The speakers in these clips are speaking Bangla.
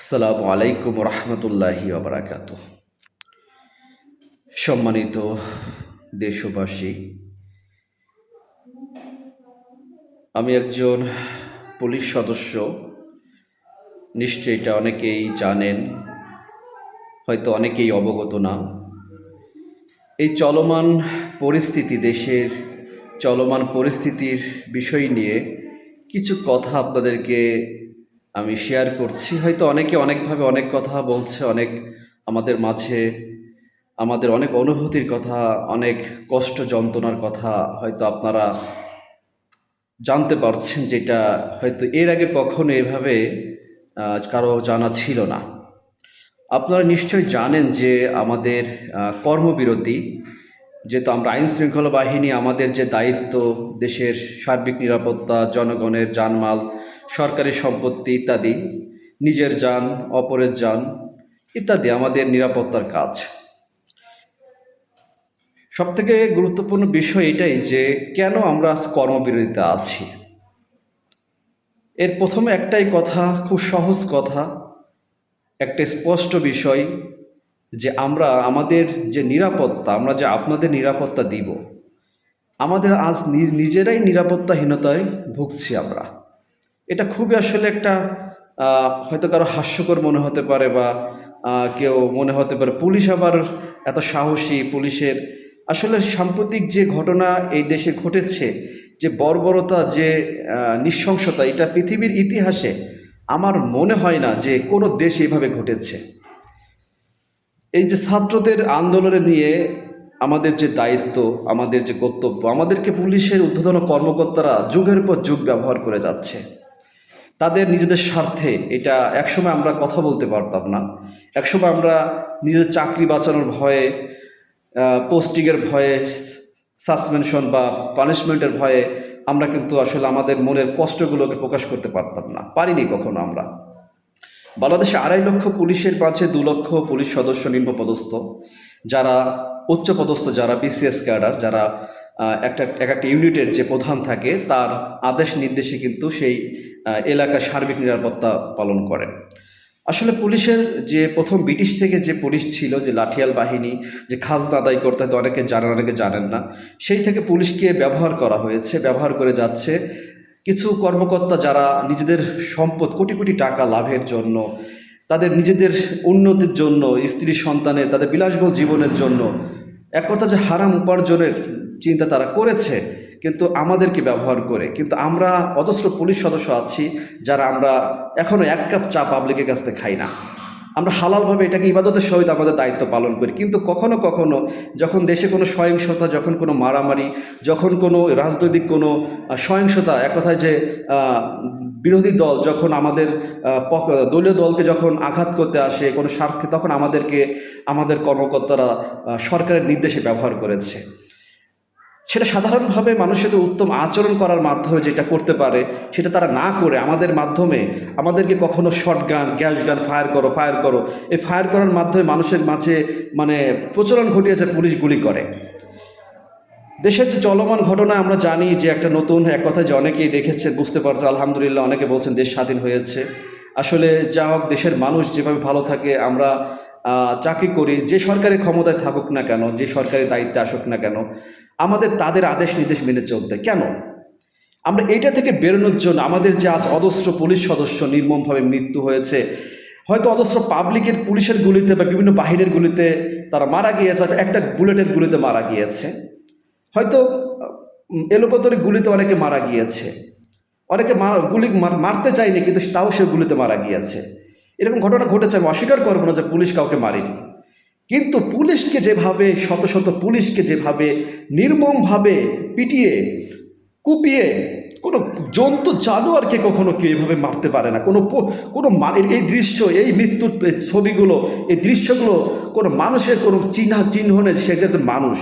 আসসালামু আলাইকুম রহমতুল্লাহি আবরাকাত সম্মানিত দেশবাসী, আমি একজন পুলিশ সদস্য। নিশ্চয়ই এটা অনেকেই জানেন, হয়তো অনেকেই অবগত না। এই চলমান পরিস্থিতি, দেশের চলমান পরিস্থিতির বিষয় নিয়ে কিছু কথা আপনাদেরকে আমি শেয়ার করছি। হয়তো অনেকে অনেকভাবে অনেক কথা বলছে, অনেক আমাদের মাঝে আমাদের অনেক অনুভূতির কথা, অনেক কষ্ট যন্ত্রণার কথা হয়তো আপনারা জানতে পারছেন যেটা হয়তো এর আগে কখনো এভাবে কারও জানা ছিল না। আপনারা নিশ্চয়ই জানেন যে আমাদের কর্মবিরতি, যেহেতু আমরা আইন শৃঙ্খলা বাহিনী, আমাদের যে দায়িত্ব দেশের সার্বিক নিরাপত্তা, জনগণের জানমাল সরকারি সম্পত্তি ইত্যাদি, নিজের যান, অপরের যান ইত্যাদি আমাদের নিরাপত্তার কাজ। সবথেকে গুরুত্বপূর্ণ বিষয় এটাই যে, কেন আমরা আজ কর্মবিরতিতে আছি? এর প্রথমে একটাই কথা, খুব সহজ কথা, একটা স্পষ্ট বিষয় যে আমরা, আমাদের যে নিরাপত্তা, আমরা যে আপনাদের নিরাপত্তা দিব, আমাদের আজ নিজ- নিজেরাই নিরাপত্তাহীনতায় ভুগছি আমরা। এটা খুবই আসলে একটা হয়তো কারও হাস্যকর মনে হতে পারে বা কেউ মনে হতে পারে। পুলিশ আবার এত সাহসী পুলিশের। আসলে সাম্প্রতিক যে ঘটনা এই দেশে ঘটেছে, যে বর্বরতা, যে নৃশংসতা, এটা পৃথিবীর ইতিহাসে আমার মনে হয় না যে কোনো দেশ এইভাবে ঘটেছে। এই যে ছাত্রদের আন্দোলনে নিয়ে আমাদের যে দায়িত্ব, আমাদের যে কর্তব্য, আমাদেরকে পুলিশের ঊর্ধ্বতন কর্মকর্তারা যুগের পর যুগ ব্যবহার করে যাচ্ছে। তাদের নিজেদের স্বার্থে এটা একসময় আমরা কথা বলতে পারতাম না। একসময় আমরা নিজেদের চাকরি বাঁচানোর ভয়ে পোস্টিংয়ের ভয়ে সাসপেনশন বা পানিশমেন্টের ভয়ে আমরা কিন্তু আসলে আমাদের মনের কষ্টগুলোকে প্রকাশ করতে পারতাম না। পারিনি কখনো আমরা। বাংলাদেশে আড়াই লক্ষ পুলিশের মাঝে দু লক্ষ পুলিশ সদস্য নিম্নপদস্থ, যারা উচ্চপদস্থ, যারা বিসিএস ক্যাডার যারা একটা, এক একটা ইউনিটের যে প্রধান থাকে, তার আদেশ নির্দেশে কিন্তু সেই এলাকার সার্বিক নিরাপত্তা পালন করেন। আসলে পুলিশের যে প্রথম ব্রিটিশ থেকে যে পুলিশ ছিল, যে লাঠিয়াল বাহিনী, যে খাজনা আদায় করতে হয়তো অনেকে জানেন অনেকে জানেন না, সেই থেকে পুলিশকে ব্যবহার করা হয়েছে, ব্যবহার করে যাচ্ছে। কিছু কর্মকর্তা যারা নিজেদের সম্পদ, কোটি কোটি টাকা লাভের জন্য, তাদের নিজেদের উন্নতির জন্য, স্ত্রী সন্তানের, তাদের বিলাসবহুল জীবনের জন্য, এক কথা যে হারাম উপার্জনের চিন্তা তারা করেছে কিন্তু আমাদেরকে ব্যবহার করে। কিন্তু আমরা অজস্র পুলিশ সদস্য আছি যারা আমরা এখনও এক কাপ চা পাবলিকের কাছ থেকে খাই না। আমরা হালালভাবে এটাকে ইবাদতের সহিত আমাদের দায়িত্ব পালন করি। কিন্তু কখনো কখনো যখন দেশে কোনো সহিংসতা, যখন কোনো মারামারি, যখন কোনো রাজনৈতিক কোনো সহিংসতা, এক কথায় যে বিরোধী দল যখন আমাদের দলীয় দলকে যখন আঘাত করতে আসে কোনো স্বার্থে, তখন আমাদেরকে, আমাদের কর্মকর্তারা সরকারের নির্দেশে ব্যবহার করেছে। সেটা সাধারণভাবে মানুষের উত্তম আচরণ করার মাধ্যমে যেটা করতে পারে, সেটা তারা না করে, আমাদের মাধ্যমে। আমাদেরকে কখনো শর্ট গান গ্যাস গান ফায়ার করো ফায়ার করো। এই ফায়ার করার মাধ্যমে মানুষের মাঝে মানে প্রচলন ঘটিয়েছে, পুলিশ গুলি করে। দেশের যে চলমান ঘটনা আমরা জানি যে একটা নতুন, এক কথা যে অনেকেই দেখেছে, বুঝতে পারছে, আলহামদুলিল্লাহ অনেকে বলছেন দেশ স্বাধীন হয়েছে। আসলে যা হোক, দেশের মানুষ যেভাবে ভালো থাকে, আমরা চাকরি করি, যে সরকারি ক্ষমতায় থাকুক না কেন, যে সরকারি দায়িত্বে আসুক না কেন, আমাদের তাদের আদেশ নির্দেশ মেনে চলতে। কেন? আমরা এটা থেকে বেরোনোর জন্য আমাদের যে আজ অদস্র পুলিশ সদস্য নির্মমভাবে মৃত্যু হয়েছে, হয়তো অদস্র পাবলিকের পুলিশের গুলিতে বা বিভিন্ন বাহিনীর গুলিতে তারা মারা গিয়েছে, হয়তো একটা বুলেটের গুলিতে মারা গিয়েছে। হয়তো এলোপাতরি গুলিতে অনেকে মারা গিয়েছে। অনেকে গুলি মারতে চায়নি, কিন্তু তাও সে গুলিতে মারা গিয়েছে। এরকম ঘটনা ঘটেছে, আমি অস্বীকার করব না যে পুলিশ কাউকে মারেনি। কিন্তু পুলিশকে যেভাবে, শত শত পুলিশকে যেভাবে নির্মমভাবে পিটিয়ে, কুপিয়ে, কোনো জন্তু জানোয়ারকে কখনো কেউ এভাবে মারতে পারে না। কোনো কোনো এই- দৃশ্য, এই মৃত্যুর ছবিগুলো, এই দৃশ্যগুলো, কোনো মানুষের কোনো চিহ্না, চিহ্ন নেই, সে যে একজন মানুষ।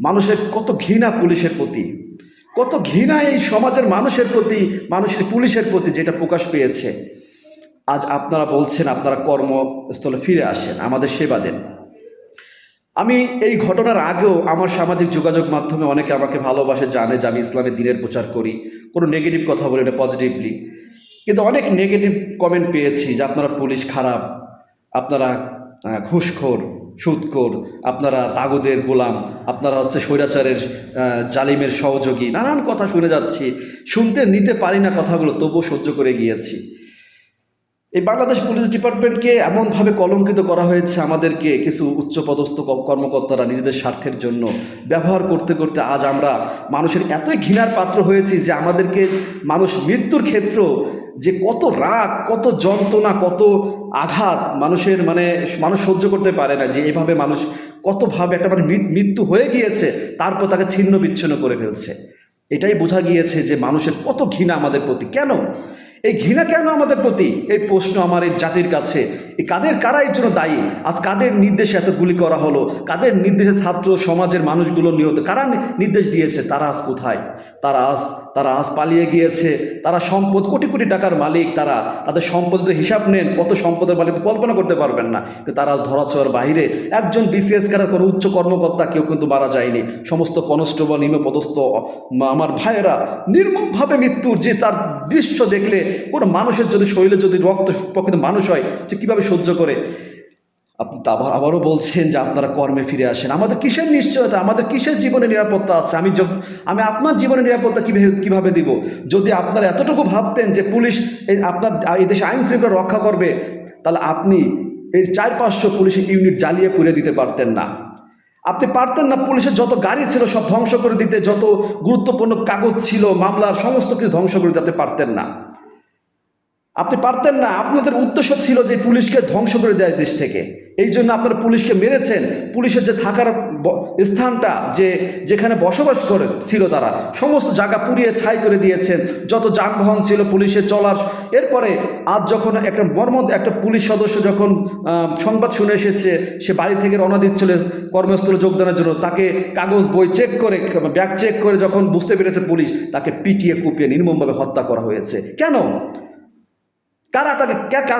মানুষের কত ঘৃণা পুলিশের প্রতি। কত ঘৃণা এই সমাজের মানুষের প্রতি মানুষের পুলিশের প্রতি যেটা প্রকাশ পেয়েছে। আজ আপনারা বলছেন, আপনারা কর্মস্থলে ফিরে আসেন, আমাদের সেবা দেন। আমি এই ঘটনার আগেও আমার সামাজিক যোগাযোগ মাধ্যমে অনেকে আমাকে ভালোবাসে, জানে যে আমি ইসলামের দিনের প্রচার করি। কোনো নেগেটিভ কথা বলি না পজিটিভলি কিন্তু অনেক নেগেটিভ কমেন্ট পেয়েছি যে আপনারা পুলিশ খারাপ, আপনারা ঘুষখোর, সুদখোর, আপনারা তাগুদের গোলাম, আপনারা হচ্ছে স্বৈরাচারের জালিমের সহযোগী। নানান কথা শুনে যাচ্ছি, শুনতে নিতে পারি না কথাগুলো, তবুও সহ্য করে গিয়েছি। এই বাংলাদেশ পুলিশ ডিপার্টমেন্টকে এমনভাবে কলঙ্কিত করা হয়েছে আমাদেরকে কিছু উচ্চপদস্থ কর্মকর্তারা নিজেদের স্বার্থের জন্য ব্যবহার করতে করতে আজ আমরা মানুষের এতই ঘৃণার পাত্র হয়েছি যে আমাদেরকে মানুষ মৃত্যুর ক্ষেত্র যে কত রাগ, কত যন্ত্রণা, কত আঘাত মানুষের মানে মানুষ সহ্য করতে পারে না, যে এভাবে মানুষ কতভাবে একটা মানে মৃত্যু হয়ে গিয়েছে, তারপর তাকে ছিন্ন বিচ্ছিন্ন করে ফেলছে। এটাই বোঝা গিয়েছে যে মানুষের কত ঘৃণা আমাদের প্রতি। কেন? এই ঘৃণা কেন আমাদের প্রতি? এই প্রশ্ন আমার এই জাতির কাছে। এই কাদের কারা এর জন্য দায়ী? আজ কাদের নির্দেশে এত গুলি করা হলো? কাদের নির্দেশে ছাত্র সমাজের মানুষগুলো নিহত? কারা নির্দেশ দিয়েছে? তারা আজ কোথায়? তারা আজ তারা আজ পালিয়ে গিয়েছে। তারা সম্পদ, কোটি কোটি টাকার মালিক তারা। তাদের সম্পদের হিসাব নেন। কত সম্পদের মালিক কল্পনা করতে পারবেন না। তারা আজ ধরাছোঁয়ার বাইরে একজন বিসিএস কারার কোনো উচ্চ কর্মকর্তা কেউ কিন্তু মারা যায়নি। সমস্ত কনস্টেবল, নিম্নপদস্থ আমার ভাইয়েরা নির্মমভাবে মৃত্যুর যে তার দৃশ্য দেখলে কোনো মানুষের যদি শরীরে যদি রক্ত প্রকৃত মানুষ হয়, সে কীভাবে সহ্য করে? আপনি আবার, আবারও বলছেন যে আপনারা কর্মে ফিরে আসেন। আমাদের কিসের নিশ্চয়তা? আমাদের কিসের জীবনে নিরাপত্তা আছে? আমি আমি আপনার জীবনে নিরাপত্তা কীভাবে কীভাবে দিব? যদি আপনারা এতটুকু ভাবতেন যে পুলিশ আপনার, এই দেশে আইন শৃঙ্খলা রক্ষা করবে, তাহলে আপনি এই চার পাঁচশো পুলিশের ইউনিট জ্বালিয়ে পুড়ে দিতে পারতেন না। আপনি পারতেন না পুলিশের যত গাড়ি ছিল সব ধ্বংস করে দিতে, যত গুরুত্বপূর্ণ কাগজ ছিল, মামলার সমস্ত কিছু ধ্বংস করে দিতে, আপনি পারতেন না। আপনি পারতেন না। আপনাদের উদ্দেশ্য ছিল যে পুলিশকে ধ্বংস করে দেয় দেশ থেকে। এই জন্য আপনারা পুলিশকে মেরেছেন। পুলিশের যে থাকার স্থানটা, যে যেখানে বসবাস করে, ছিল তারা। সমস্ত জায়গা পুড়িয়ে ছাই করে দিয়েছেন। যত যানবাহন ছিল পুলিশের চলার। এরপরে আজ যখন একটা মর্মদ, একটা পুলিশ সদস্য যখন সংবাদ শুনে এসেছে, সে বাড়ি থেকে রওনা দিচ্ছিল কর্মস্থলে যোগদানের জন্য। তাকে কাগজ, বই চেক করে, ব্যাগ চেক করে যখন বুঝতে পেরেছে পুলিশ, তাকে পিটিয়ে কুপিয়ে নির্মমভাবে হত্যা করা হয়েছে। কেন? কারা তাকে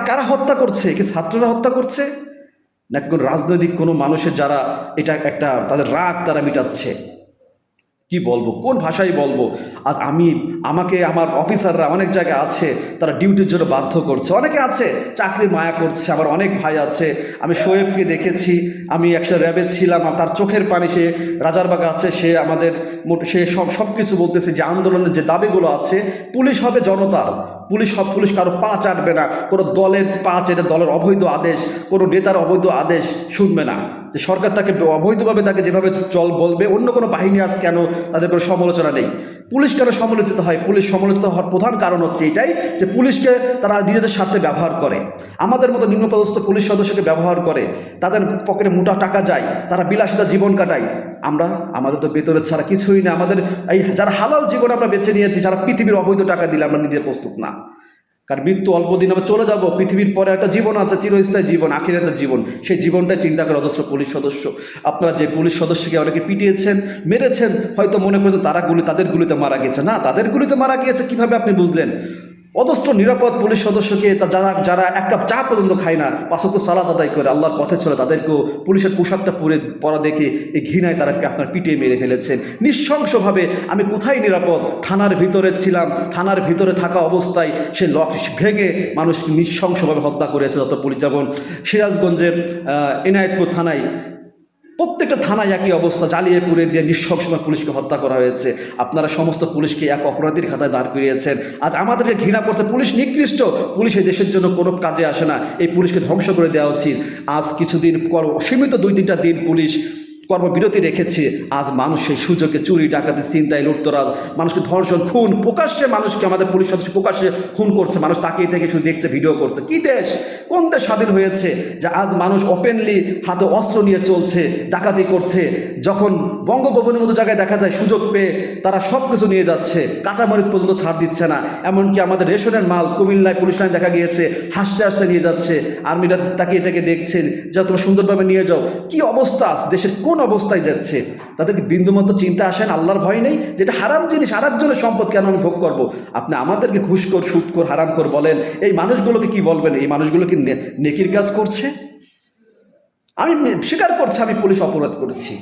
কারা হত্যা করছে? কি ছাত্ররা হত্যা করছে? নাকি কোনো রাজনৈতিক কোনো মানুষের যারা এটা একটা, তাদের রাগ তারা মিটাচ্ছে? কি বলব? কোন ভাষায় বলব? আজ আমি, আমাকে, আমার অফিসাররা অনেক জায়গায় আছে, তারা ডিউটির জন্য বাধ্য করছে। অনেকে আছে চাকরি মায়া করছে, আমার অনেক ভাই আছে। আমি শোয়েবকে দেখেছি, আমি একসাথে র্যাবে ছিলাম তার চোখের পানি সে রাজারবাগ আছে, সে আমাদের সে সব সব কিছু বলতেছে যে আন্দোলনের যে দাবিগুলো আছে, পুলিশ হবে জনতার। পুলিশ সব, পুলিশ কারও পা চাটবে না, কোনো দলের পা চেটে, দলের অবৈধ আদেশ, কোনো নেতার অবৈধ আদেশ শুনবে না। যে সরকার তাকে অবৈধভাবে তাকে যেভাবে চল বলবে, অন্য কোনো বাহিনী আজ কেন তাদের কোনো সমালোচনা নেই? পুলিশ কেন সমালোচিত হয়? পুলিশ সমালোচিত হওয়ার প্রধান কারণ হচ্ছে এটাই যে পুলিশকে তারা নিজেদের স্বার্থে ব্যবহার করে। আমাদের মতো নিম্নপদস্থ পুলিশ সদস্যকে ব্যবহার করে, তাদের পকেটে মোটা টাকা যায়, তারা বিলাসিতা জীবন কাটায়। আমরা, আমাদের তো বেতনের ছাড়া কিছুই না। আমাদের এই যারা হালাল জীবন আমরা বেছে নিয়েছি, যারা পৃথিবীর অবৈধ টাকা দিলে আমরা নিজে প্রস্তুত না। কারণ মৃত্যু অল্প দিন আমরা চলে যাব, পৃথিবীর পরে একটা জীবন আছে, চিরস্থায়ী জীবন, আখিরাতের জীবন। সেই জীবনটাই চিন্তা করে অজস্র পুলিশ সদস্য। আপনারা যে পুলিশ সদস্যকে অনেকে পিটিয়েছেন, মেরেছেন, হয়তো মনে করছেন তারা গুলি, তাদের গুলিতে মারা গেছে। না, তাদের গুলিতে মারা গিয়েছে, কীভাবে আপনি বুঝলেন? অজস্র নিরাপদ পুলিশ সদস্যকে তা যারা যারা এক কাপ চা পর্যন্ত খায় না পাশত সালাদ আদায় করে আল্লাহর পথে চলে, তাদেরকেও পুলিশের পোশাকটা পরে পরা দেখে এই ঘৃণায় তারা আপনার পিটিয়ে মেরে ফেলেছেন। নিঃশংসভাবে আমি কোথায় নিরাপদ? থানার ভিতরে ছিলাম, থানার ভিতরে থাকা অবস্থায় সে লক ভেঙে মানুষ নিঃশংসভাবে হত্যা করেছে যত পুলিশ যেমন সিরাজগঞ্জের এনায়েতপুর থানায় প্রত্যেকটা থানায় একই অবস্থা জ্বালিয়ে পুড়ে দিয়ে নৃশংসময় পুলিশকে হত্যা করা হয়েছে। আপনারা সমস্ত পুলিশকে এক অপরাধীর খাতায় দাঁড় করিয়েছেন। আজ আমাদেরকে ঘৃণা করছে, পুলিশ নিকৃষ্ট। পুলিশ এই দেশের জন্য কোনো কাজে আসে না। এই পুলিশকে ধ্বংস করে দেওয়া উচিত। আজ কিছুদিন পর, সীমিত দুই তিনটা দিন পুলিশ কর্মবিরতি রেখেছে। আজ মানুষ সেই সুযোগে চুরি, ডাকাতি চিন্তায় লুটতরাজ, মানুষকে ধর্ষণ, খুন, প্রকাশ্যে মানুষকে আমাদের পুলিশ সদস্য প্রকাশ্যে খুন করছে। মানুষ তাকিয়ে থেকে শুধু দেখছে, ভিডিও করছে। কি দেশ? কোন দেশ স্বাধীন হয়েছে যে আজ মানুষ ওপেনলি হাতে অস্ত্র নিয়ে চলছে, ডাকাতি করছে? যখন বঙ্গভবনের মতো জায়গায় দেখা যায় সুযোগ পেয়ে তারা সব কিছু নিয়ে যাচ্ছে। কাঁচামরিচ পর্যন্ত ছাড় দিচ্ছে না। এমনকি আমাদের রেশনের মাল কুমিল্লায় পুলিশ লাইন দেখা গিয়েছে, হাসতে হাসতে নিয়ে যাচ্ছে। আর্মিরা তাকিয়ে থেকে দেখছেন যা তোমরা সুন্দরভাবে নিয়ে যাও। কি অবস্থা? দেশের কোন অবস্থায় যাচ্ছে, তাদেরকে বিন্দুমাত্র চিন্তা আসেন, আল্লাহর ভয় নেই, যেটা হারাম জিনিস, আরেকজনের সম্পদ কেন আমি ভোগ করব? আপনি আমাদেরকে ঘুষখোর, সুদখোর হারাম কর বলেন, এই মানুষগুলোকে কি বলবেন? এই মানুষগুলো কি নেকির কাজ করছে? আমি স্বীকার করছি, আমি পুলিশ অপরাধ করেছি।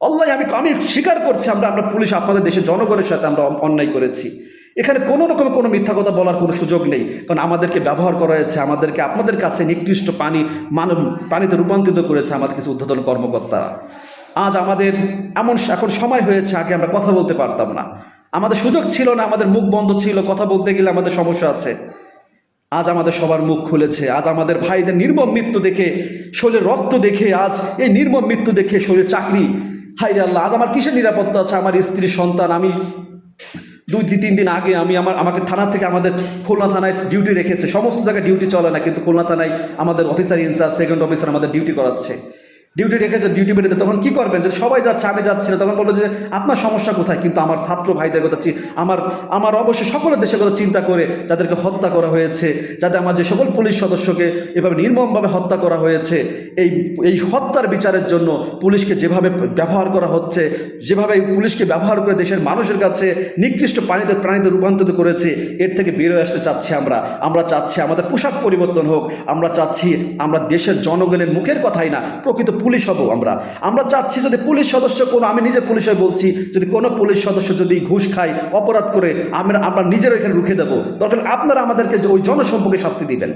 আল্লাহ, আমি আমি স্বীকার করছি, আমরা আমরা পুলিশ, আপনাদের দেশের জনগণের সাথে আমরা অন্যায় করেছি। এখানে কোনো রকমের কোনো মিথ্যা কথা বলার কোনো সুযোগ নেই। কারণ আমাদেরকে ব্যবহার করা হয়েছে, আমাদেরকে, আপনাদের কাছে নিকৃষ্ট পানি, মানব, পানিতে রূপান্তরিত করেছে আমাদের কিছু উদ্বোধন কর্মকর্তারা। আজ আমাদের এমন এখন সময় হয়েছে, আগে আমরা কথা বলতে পারতাম না। আমাদের সুযোগ ছিল না, আমাদের মুখ বন্ধ ছিল, কথা বলতে গেলে আমাদের সমস্যা আছে। আজ আমাদের সবার মুখ খুলেছে, আজ আমাদের ভাইদের নির্মম মৃত্যু দেখে, শরীরের রক্ত দেখে, আজ এই নির্মম মৃত্যু দেখে শরীরের চাকরি। হাই আল্লাহ, আজ আমার কিসের নিরাপত্তা আছে? আমার স্ত্রী, সন্তান, আমি দুই তিন দিন আগে আমি আমার, আমাকে থানা থেকে আমাদের খুলনা থানায় ডিউটি রেখেছে। সমস্ত জায়গায় ডিউটি চলে না, কিন্তু খুলনা থানায় আমাদের officer in charge second officer আমাদের ডিউটি করাচ্ছে। ডিউটি রেখেছে ডিউটি বেরিয়ে তখন কি করবেন? যে সবাই যাচ্ছে, আমি যাচ্ছি না, তখন বলব যে, আপনার সমস্যা কোথায়? কিন্তু আমার ছাত্র ভাইদের কথা আমার আমার অবশ্যই সকলের দেশের কথা চিন্তা করে যাদেরকে হত্যা করা হয়েছে যাতে আমার যে সকল পুলিশ সদস্যকে এভাবে নির্মমভাবে হত্যা করা হয়েছে, এই এই হত্যার বিচারের জন্য পুলিশকে যেভাবে ব্যবহার করা হচ্ছে, যেভাবে পুলিশকে ব্যবহার করে দেশের মানুষের কাছে নিকৃষ্ট প্রাণীতে প্রাণীতে রূপান্তরিত করেছে, এর থেকে বেরোয় আসতে চাচ্ছি আমরা। আমরা চাচ্ছি আমাদের পোশাক পরিবর্তন হোক, আমরা চাচ্ছি আমরা দেশের জনগণের মুখের কথাই না, প্রকৃত পুলিশ হব আমরা। আমরা চাচ্ছি যদি পুলিশ সদস্য কোনো, আমি নিজে পুলিশ বলছি, যদি কোনো পুলিশ সদস্য যদি ঘুষ খায়, অপরাধ করে, আমরা আমরা নিজের এখানে রুখে দেবো। দরকার আপনারা আমাদেরকে যে ওই জনসম্পর্কে শাস্তি দিবেন।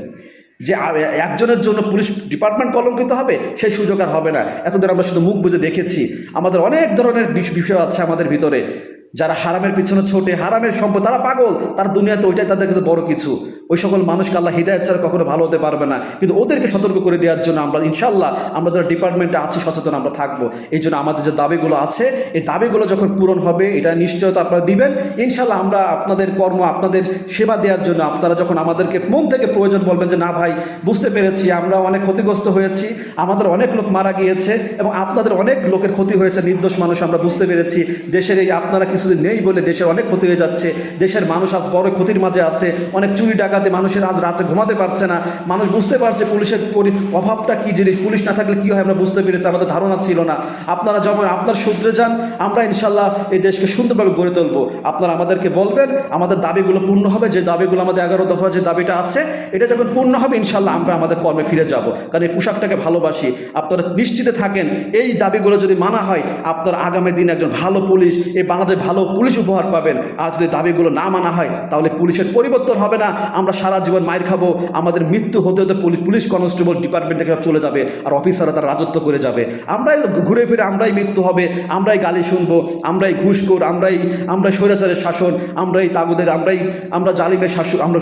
যে একজনের জন্য পুলিশ ডিপার্টমেন্ট কলঙ্কিত হবে, সেই সুযোগ আর হবে না। এতদিন আমরা শুধু মুখ বুঝে দেখেছি। আমাদের অনেক ধরনের বিষ- বিষয় আছে আমাদের ভিতরে। যারা হারামের পিছনে ছোটে, হারামের সম্পদ, তারা পাগল। তার দুনিয়াতে ওইটাই তাদের কাছে বড় কিছু। ওই সকল মানুষকে আল্লাহ হৃদায়ত ছাড়া কখনো ভালো হতে পারবে না। কিন্তু ওদেরকে সতর্ক করে দেওয়ার জন্য আমরা ইনশাল্লাহ আমরা যারা ডিপার্টমেন্টে আছি, সচেতন আমরা থাকব। এই জন্য আমাদের যে দাবিগুলো আছে, এই দাবিগুলো যখন পূরণ হবে, এটা নিশ্চয়তা আপনারা দিবেন। ইনশাল্লাহ আমরা আপনাদের কর্ম, আপনাদের সেবা দেওয়ার জন্য আপনারা যখন আমাদেরকে মন থেকে প্রয়োজন বলবেন যে, না ভাই, বুঝতে পেরেছি, আমরা অনেক ক্ষতিগ্রস্ত হয়েছি, আমাদের অনেক লোক মারা গিয়েছে এবং আপনাদের অনেক লোকের ক্ষতি হয়েছে, নির্দোষ মানুষ, আমরা বুঝতে পেরেছি। দেশের এই আপনারা কিছুদিন নেই বলে দেশের অনেক ক্ষতি হয়ে যাচ্ছে। দেশের মানুষ আজ বড় ক্ষতির মাঝে আছে। অনেক চুরি ডাকাতে মানুষের আজ রাতে ঘুমাতে পারছে না। মানুষ বুঝতে পারছে পুলিশের পরি অভাবটা কী জিনিস, পুলিশ না থাকলে কী হয় আমরা বুঝতে পেরেছি, আমাদের ধারণা ছিল না। আপনারা যখন আপনার সূত্রে যান, আমরা ইনশাল্লাহ এই দেশকে সুন্দরভাবে গড়ে তুলবো। আপনারা আমাদেরকে বলবেন, আমাদের দাবিগুলো পূর্ণ হবে, যে দাবিগুলো আমাদের এগারো দফা যে দাবিটা আছে, এটা যখন পূর্ণ হবে ইনশাল্লাহ আমরা আমাদের কর্মে ফিরে যাব। কারণ এই পোশাকটাকে ভালোবাসি। আপনারা নিশ্চিতে থাকেন, এই দাবিগুলো যদি মানা হয়, আপনার আগামী দিনে একজন ভালো পুলিশ, এই বাংলাদেশ ভালো পুলিশ উপহার পাবেন। আর যদি দাবিগুলো না মানা হয়, তাহলে পুলিশের পরিবর্তন হবে না। আমরা সারা জীবন মাইর খাব। আমাদের মৃত্যু হতে হতে পুলিশ পুলিশ কনস্টেবল ডিপার্টমেন্ট চলে যাবে আর অফিসাররা তার রাজত্ব করে যাবে। আমরাই ঘুরে ফিরে, আমরাই মৃত্যু হবে, আমরাই গালি শুনব, আমরাই ঘুষখোর আমরাই আমরা স্বৈরাচারের শাসন, আমরাই তাগুদের, আমরাই, আমরা জালিমের শাসন আমরা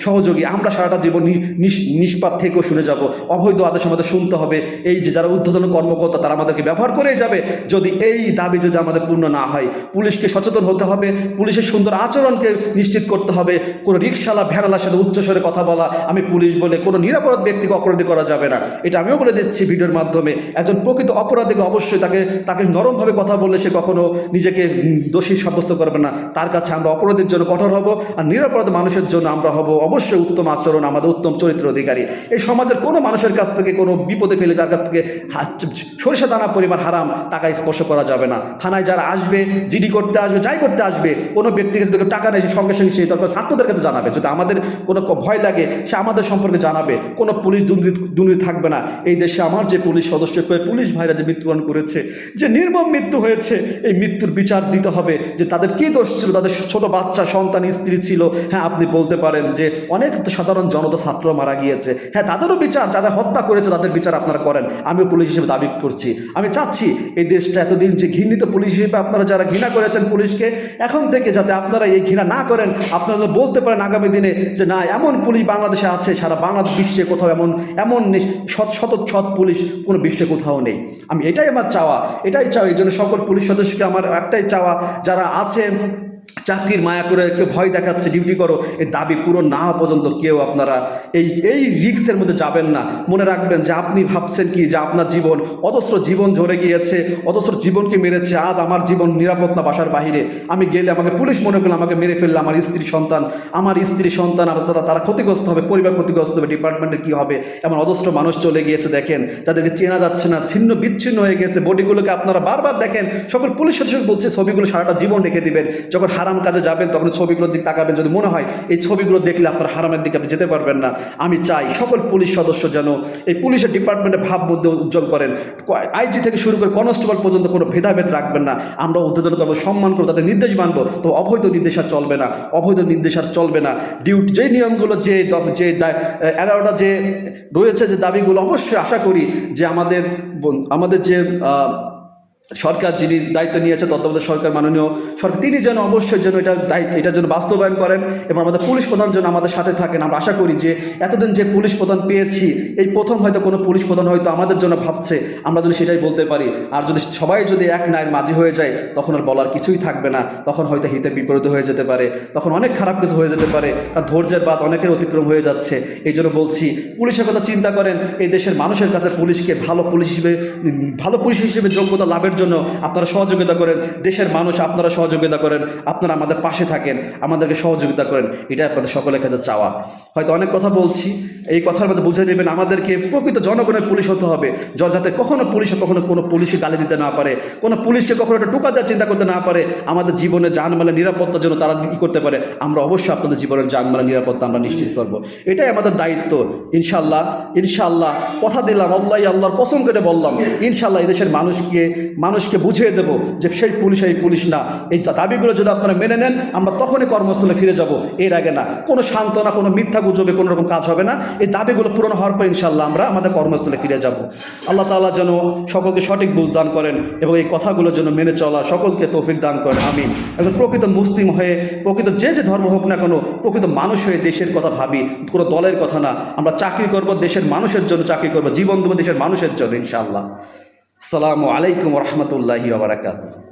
সহযোগী, আমরা সারাটা জীবন নি- নিস- নিষ্পাপ থেকেও শুনে যাব। অবৈধ আদেশ আমাদের শুনতে হবে। এই যে যারা উদ্ধতন কর্মকর্তা, তারা আমাদেরকে ব্যবহার করেই যাবে। যদি এই দাবি যদি আমাদের পূর্ণ না হয় পুলিশকে সচেতন হতে হবে, পুলিশের সুন্দর আচরণকে নিশ্চিত করতে হবে। কোনো রিক্সাওয়ালা ভ্যানালার সাথে উচ্চস্বরে কথা বলা, আমি পুলিশ বলে কোনো নিরাপরাধ ব্যক্তিকে অপরাধী করা যাবে না। এটা আমিও বলে দিচ্ছি ভিডিওর মাধ্যমে। একজন প্রকৃত অপরাধীকে অবশ্যই তাকে তাকে নরমভাবে কথা বললে সে কখনো নিজেকে দোষী সাব্যস্ত করবে না। তার কাছে আমরা অপরাধীর জন্য কঠোর হব আর নিরাপরাধ মানুষের জন্য আমরা হব অবশ্যই উত্তম আচরণ, আমাদের উত্তম চরিত্র অধিকারী। এই সমাজের কোনো মানুষের কাছ থেকে, কোনো বিপদে ফেলে তার কাছ থেকে সরিষা দানা পরিমাণ হারাম, টাকা স্পর্শ করা যাবে না। থানায় যারা আসবে, জিডি করতে আসবে, যাই করতে আসবে, কোনো ব্যক্তির কাছে টাকা নেই সঙ্গে সঙ্গে সেই দরকার ছাত্রদের কাছে জানাবে। যদি আমাদের কোনো ভয় লাগে, সে আমাদের সম্পর্কে জানাবে। কোনো পুলিশ দুর্নীতি দুর্নীতি থাকবে না। এই দেশে আমার যে পুলিশ সদস্য পুলিশ ভাইরা যে মৃত্যুবরণ করেছে, যে নির্মম মৃত্যু হয়েছে, এই মৃত্যুর বিচার দিতে হবে যে তাদের কী দোষ ছিল? তাদের ছোট বাচ্চা, সন্তান, স্ত্রী ছিল। হ্যাঁ আপনি বলতে পারেন যে অনেক সাধারণ জনতা, ছাত্র মারা গিয়েছে। হ্যাঁ তাদেরও বিচার, যাদের হত্যা করেছে, তাদের বিচার আপনারা করেন। আমিও পুলিশ হিসেবে দাবি করছি। আমি চাচ্ছি এই দেশটা এতদিন যে ঘৃণিত পুলিশ হিসেবে আপনারা যারা ঘৃণা করেছেন পুলিশকে। এখন থেকে যাতে আপনারা এই ঘৃণা না করেন, আপনারা যাতে বলতে পারেন আগামী দিনে যে না, এমন পুলিশ বাংলাদেশে আছে, সারা বাংলাদেশ বিশ্বে কোথাও এমন এমন শত শত সৎ পুলিশ কোনো বিশ্বে কোথাও নেই। আমি এটাই আমার চাওয়া, এটাই চাওয়া। এই জন্য সকল পুলিশ সদস্যকে আমার একটাই চাওয়া, যারা আছেন চাকরির মায়া করে কেউ ভয় দেখাচ্ছে ডিউটি করো এই দাবি পূরণ না হওয়া পর্যন্ত কেউ আপনারা এই এই রিক্সের মধ্যে যাবেন না। মনে রাখবেন যে আপনি ভাবছেন কি? যে আপনার জীবন, অজস্র জীবন ঝরে গিয়েছে অদস্র জীবনকে মেরেছে, আজ আমার জীবন নিরাপদ না বাসার বাহিরে। আমি গেলে আমাকে পুলিশ মনে করলে আমাকে মেরে ফেললে আমার স্ত্রী, সন্তান। আমার স্ত্রী, সন্তান তারা তারা ক্ষতিগ্রস্ত হবে, পরিবার ক্ষতিগ্রস্ত হবে ডিপার্টমেন্টের কী হবে? এমন অদস্র মানুষ চলে গিয়েছে, দেখেন। যাদেরকে চেনা যাচ্ছে না, ছিন্ন বিচ্ছিন্ন হয়ে গেছে। বডিগুলোকে আপনারা বারবার দেখেন। সকল পুলিশ সদস্য বলছে, ছবিগুলো সারাটা জীবন রেখে দিবেন। যখন হারাম হারাম কাজে যাবেন, তখন ছবিগুলোর দিকে তাকাবেন যদি মনে হয় এই ছবিগুলো দেখলে আপনার হারামের দিকে আপনি যেতে পারবেন না। আমি চাই সকল পুলিশ সদস্য যেন এই পুলিশের ডিপার্টমেন্টে ভাব মধ্যে উজ্জ্বল করেন। আইজি থেকে শুরু করে কনস্টেবল পর্যন্ত কোনো ভেদাভেদ রাখবেন না। আমরা উদ্বোধন করব সম্মান করব, তাদের নির্দেশ মানবো, তো অবৈধ নির্দেশ আর চলবে না। অবৈধ নির্দেশ আর চলবে না। ডিউটি যে নিয়মগুলো, যে যে এগারোটা যে রয়েছে যে দাবিগুলো, অবশ্যই আশা করি যে আমাদের আমাদের যে সরকার যিনি দায়িত্ব নিয়েছে, তত্ত্বাবধায়ক সরকার মাননীয় সরকার, তিনি যেন অবশ্যই যেন এটা দায়িত্ব, এটা যেন বাস্তবায়ন করেন এবং আমাদের পুলিশ প্রধান যেন আমাদের সাথে থাকেন। আমরা আশা করি যে এতদিন যে পুলিশ প্রধান পেয়েছি, এই প্রথম হয়তো কোনো পুলিশ প্রধান হয়তো আমাদের জন্য ভাবছে, আমরা যদি সেটাই বলতে পারি। আর যদি সবাই যদি এক নায়ের মাঝি হয়ে যায়, তখন আর বলার কিছুই থাকবে না। তখন হয়তো হিতে বিপরীত হয়ে যেতে পারে। তখন অনেক খারাপ কিছু হয়ে যেতে পারে। কারণ ধৈর্যের বাদ অনেকের অতিক্রম হয়ে যাচ্ছে। এই জন্য বলছি, পুলিশের কথা চিন্তা করেন। এই দেশের মানুষের কাছে পুলিশকে ভালো পুলিশ হিসেবে, ভালো পুলিশ হিসেবে যোগ্যতা লাভের জন্য আপনারা সহযোগিতা করেন। দেশের মানুষ আপনারা সহযোগিতা করেন। আপনারা আমাদের পাশে থাকেন। আমাদেরকে সহযোগিতা করেন। এটা আপনাদের সকলের কাছে চাওয়া। হয়তো অনেক কথা বলছি। এই কথার মধ্যে বুঝে নেবেন, আমাদেরকে প্রকৃত জনগণের পুলিশ হতে হবে। যাতে কখনো পুলিশে কখনো কোনো পুলিশে গালি দিতে না পারে, কোনো পুলিশকে কখনো একটা টোকা দেওয়ার চিন্তা করতে না পারে, আমাদের জীবনে জানমালের নিরাপত্তার জন্য তারা কী করতে পারে, আমরা অবশ্যই আপনাদের জীবনের জানমালের নিরাপত্তা আমরা নিশ্চিত করব। এটাই আমাদের দায়িত্ব। ইনশাল্লাহ ইনশাল্লাহ কথা দিলাম, আল্লাহ, আল্লাহর কসম করে বললাম ইনশাল্লাহ এই দেশের মানুষকে মানুষকে বুঝিয়ে দেবো যে সেই পুলিশ, এই পুলিশ না। এই দাবিগুলো যদি আপনারা মেনে নেন, আমরা তখনই কর্মস্থলে ফিরে যাব। এর আগে না, কোনো সান্ত্বনা, কোনো মিথ্যা গুজবে কোনো রকম কাজ হবে না। এই দাবিগুলো পূরণ হওয়ার পর ইনশাল্লাহ আমরা আমাদের কর্মস্থলে ফিরে যাব। আল্লাহ তাআলা যেন সকলকে সঠিক বুঝ দান করেন এবং এই কথাগুলো যেন মেনে চলা, সকলকে তৌফিক দান করেন। আমি একজন প্রকৃত মুসলিম হয়ে, প্রকৃত যে যে ধর্ম হোক না কেন, প্রকৃত মানুষ হয়ে দেশের কথা ভাবি, কোনো দলের কথা না। আমরা চাকরি করব দেশের মানুষের জন্য, চাকরি করব, জীবন দেবো দেশের মানুষের জন্য ইনশাআল্লাহ। আসসালামু আলাইকুম রহমতুল্লাহি বারাকাতুহ।